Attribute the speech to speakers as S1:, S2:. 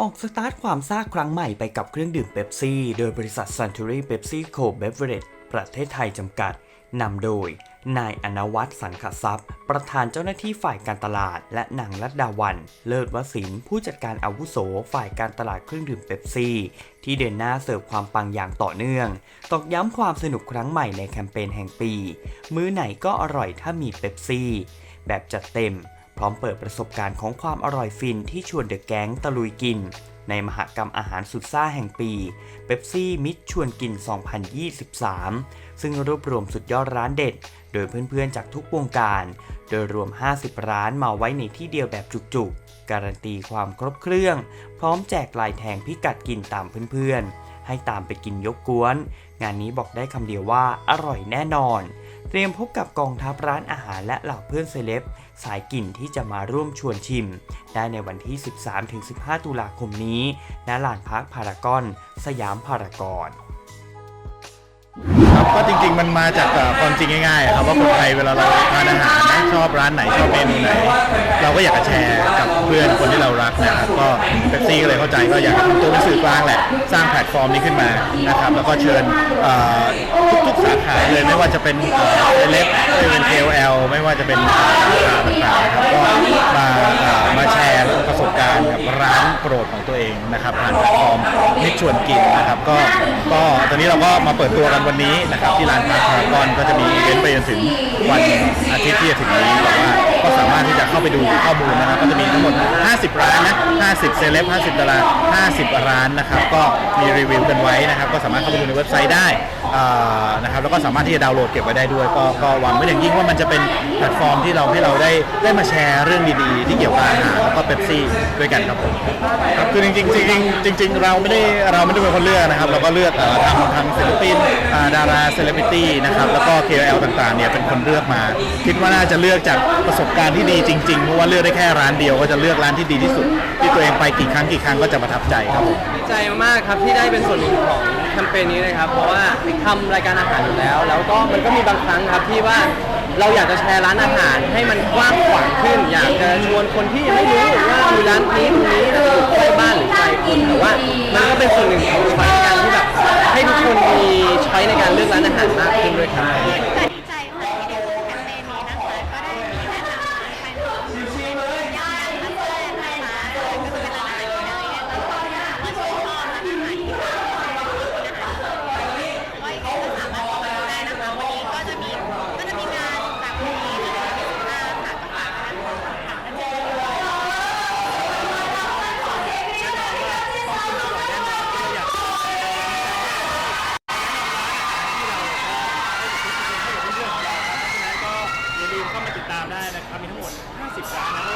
S1: ออกสตาร์ทความซ่าครั้งใหม่ไปกับเครื่องดื่มเบปซี่ โดยบริษัท Suntory Pepsi Co Beverage ประเทศไทยจำกัด นำโดย นายอนวัตรสังขทรัพย์ ประธานเจ้าหน้าที่ฝ่ายการตลาด และนางรัตดาวัน เลิศวสินผู้จัดการอาวุโสฝ่ายการตลาดเครื่องดื่มเบปซี่ ที่เดินหน้าเสิร์ฟความปังอย่างต่อเนื่อง ตอกย้ำความสนุกครั้งใหม่ในแคมเปญแห่งปี มื้อไหนก็อร่อยถ้ามีเบปซี่ แบบจัดเต็ม ร้อมเปิดประสบการณ์ของความอร่อยฟินที่ชวนเดอะแก๊งตะลุยกิน ในมหกรรมอาหารสุดซ่าแห่งปีเบปซี่มิตรชวนกิน 2023 ซึ่งรวบรวมสุดยอดร้านเด็ด โดยเพื่อนๆจากทุกวงการ โดยรวม 50 ร้านมาไว้ในที่เดียวแบบจุกๆ การันตีความครบเครื่อง พร้อมแจกลายแทงพิกัดกินตามเพื่อนๆ ให้ตามไปกินยกกวน งานนี้บอกได้คำเดียวว่าอร่อยแน่นอน เตรียมพบกับกองทัพร้านอาหารและเหล่าเพื่อนเซเลบสายกินที่จะมาร่วมชวนชิม ได้ในวันที่ 13-15 ตุลาคมนี้ณลานพักพารากอน สยามพารากอน
S2: ก็จริง ๆ มันมาจากเอ่อความจริงง่ายๆครับว่าคนไทยเวลาเราทานอาหารนะชอบร้านไหนชอบเมนูไหน เราก็อยากจะแชร์กับเพื่อนคนที่เรารักนะครับก็เบปซี่ก็เลยเข้าใจก็อยากจะทำตัวเป็นสื่อกลางแหละสร้างแพลตฟอร์มนี้ขึ้นมานะครับแล้วก็เชิญเอ่อทุกๆสาขาเลยไม่ว่าจะเป็นเล็บไม่ว่าจะเป็น KOL ไม่ว่าจะเป็นสาขาต่างๆครับก็มาเอ่อมาแชร์ประสบการณ์กับร้าน โปรดของตัวเองนะครับผ่านแพลตฟอร์มนิชชวนกินนะครับก็ก็ตอนนี้เราก็มาเปิดตัวกันวันนี้นะครับที่ร้านพารากอนก็จะมีอีเวนต์ไปจนถึงวันอาทิตย์ที่จะถึงนี้แต่ว่าก็สามารถที่จะเข้าไปดูข้อมูลนะครับก็จะมีทั้งหมด 50 ร้านนะ50 เซเลบ 50 ดารา 50 ร้านนะครับก็มีรีวิวกันไว้นะครับก็สามารถเข้าไปดูในเว็บไซต์ได้นะครับแล้วก็สามารถที่จะดาวน์โหลดเก็บไว้ได้ด้วย ก็ก็หวังไว้อย่างยิ่งว่ามันจะเป็นแพลตฟอร์มที่เราให้เราได้ได้มาแชร์เรื่องดีๆ ที่เกี่ยวกับอาหาร ก็เป๊ปซี่ด้วยกันครับผมครับคือจริงๆจริงๆจริง ๆ เราไม่ได้เราไม่ได้เป็นคนเลือกนะครับ เราก็เลือกเอ่อทางทางศิลปิน อ่าดาราเซเลบริตี้นะครับแล้วก็ KOL ต่างๆเนี่ยเป็นคนเลือกมา คิดว่าน่าจะเลือกจากประสบการณ์ที่ดีจริงๆเพราะว่าเลือกได้แค่ร้านเดียวก็จะเลือกร้านที่ดีที่สุด ที่ตัวเองไปกี่ครั้งกี่ครั้งก็จะประทับใจครับผม
S3: ดีใจมากครับที่ได้เป็นส่วนหนึ่งของแคมเปญนี้นะครับ เพราะว่าทำรายการอาหารอยู่แล้ว แล้วก็มันก็มีบางครั้งครับที่ว่าเราอยากจะแชร์ร้านอาหารให้มันกว้างขวางขึ้น อยากจะชวนคนที่ยังไม่รู้ว่ามีร้านนี้ตรงนี้แล้วอยู่ใกล้บ้านหรือไกลคนแต่ว่ามันก็เป็นส่วนหนึ่งของช้อยการามได้นะครับ มีทั้งหมด 50ร้านนะ